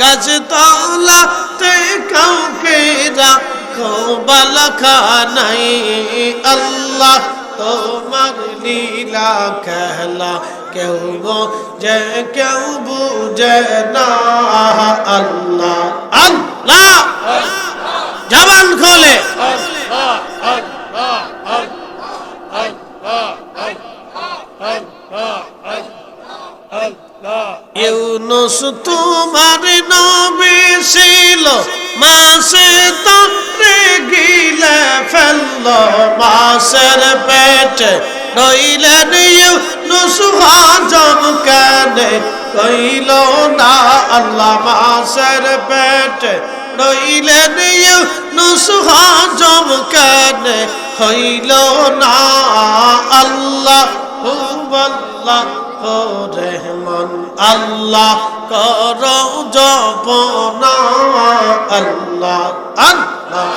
গাছ তলাতে কাউকে রাখো বালাখানাই আল্লাহ তোমার লীলা খেলা কেউ বোঝে কেউ বুঝে না আল্লাহ আল্লাহ জবান খোলে ইউনুস তোমার নবী ছিল, মাসে তরে গিলে ফেলল মাসের পেটে রইলেন ইউনুস, হাজম কেনে কইল না আল্লাহ, মাসের পেটে রইলেন ইউনুস, হাজম কেনে হইল না আল্লাহ, হুবল্লাহ। রহমান আল্লাহ কর জপনা আল্লাহ আল্লাহ।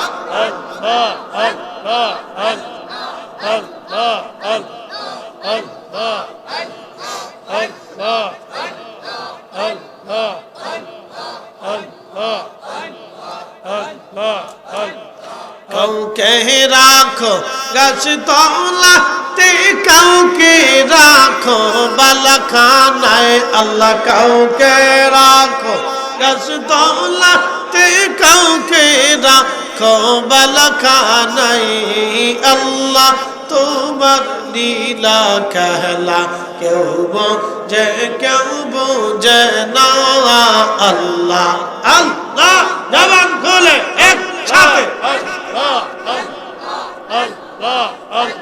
কাউকে রাখো গাছ তলাতে কাউকে রাখো বালাখানায়, আল্লাহ কাউকে রাখো। তলাতে কাউকে রাখো বালাখানায়, আল্লাহ তোমার লীলা খেলা। কেউ বোঝে কেউ বোঝে না, আল্লাহ আল্লাহ, জবান খোলে, একসাথে। আল্লাহ গো আল্লাহ।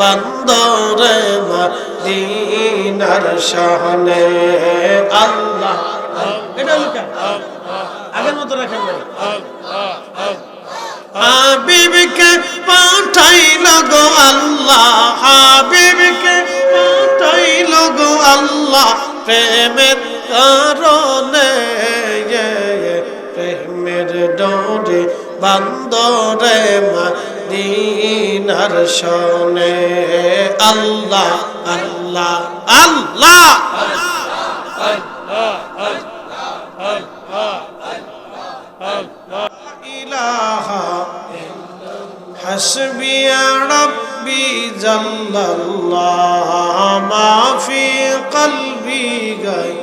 বন্দরে মদিনার শহরে আল্লাহ। এটা লুকা আগের মতো রাখেন হাবিবকে পাঠাইল গো আল্লাহ, হাবিবকে পাঠাইল গো আল্লাহ। প্রেমের কারণে প্রেমের ডোরে বান্দরে মদিনার শোনে আল্লাহ আল্লাহ আল্লাহ। হাসবি রব্বি মাফি কলবি গাই।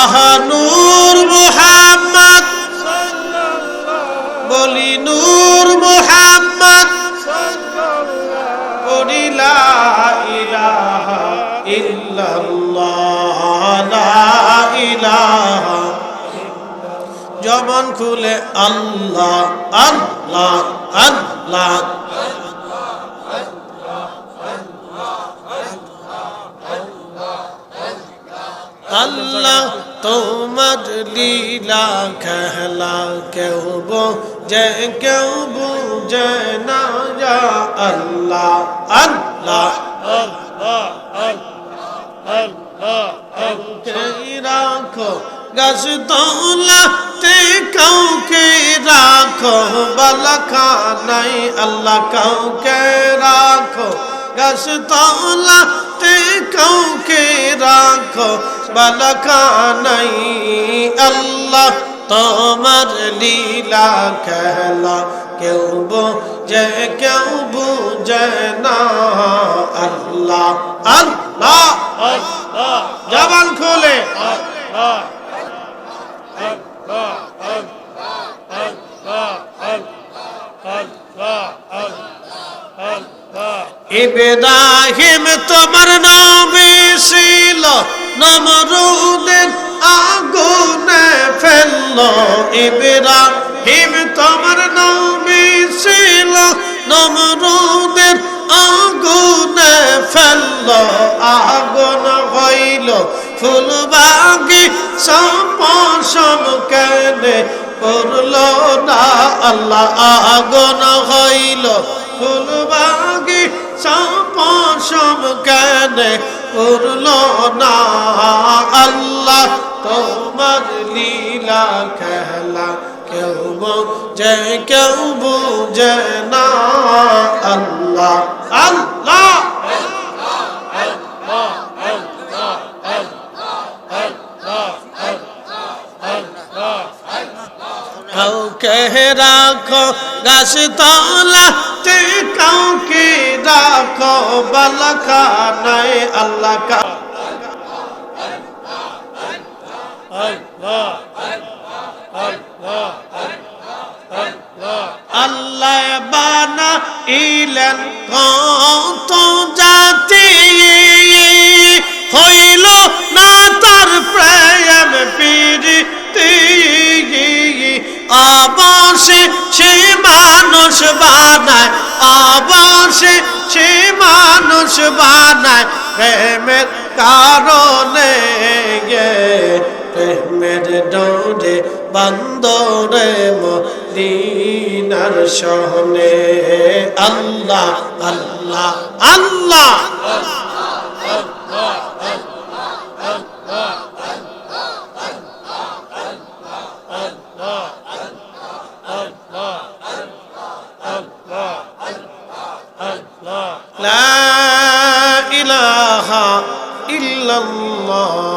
আহা নূর মুহাম্মদ, বলি নূর জবান খুলে আল্লাহ আল্লাহ আল্লাহ আল্লাহ তোমার লীলা খেলা কেউ যে কেউ বুঝে না যা আল্লাহ আল্লাহ। রাখো, গাছ তোলাতে কাউকে রাখো বালাখানাই আল্লাহ কাউকে রাখো। গাছ তোলাতে কাউকে রাখো বালাখানাই আল্লাহ তোমার লীলা খেলা। কেউ বুঝে কেউ বুঝে না। আল্লাহ আল্লাহ জবান খোলে। ইব্রাহিম তোমার নবী ছিল, নমরুদের আগুনে ফেলল। ইব্রাহিম তোমার নবী ছিল, নমরুদের আগুনে ফেলল, আগুন হইল। ফুলবাগি সপসম কেনে পড়ল না আল্লাহ, আগুন হইল। ফুলবাগি সপসম কেন পড়ল না আল্লাহ, তোমার লীলা খেলা যে কেউ বুঝে না আল্লাহ আল্লাহ। কাউকে রাখো গাছ তলা তে কাউকে রাখো, বালখানায় আল্লাহ কা আল্লাহ বানা ইলেন কত জাতি। হইল না তার প্রেম প্রীতি। অবশ্যই সে মানুষ বানায় অবশ্যই সে মানুষ বানায়, প্রেমের কারণে গে প্রেমের ডোরে বন্দরে মদিনার সহনে আল্লাহ আল্লাহ আল্লাহ لا إله إلا الله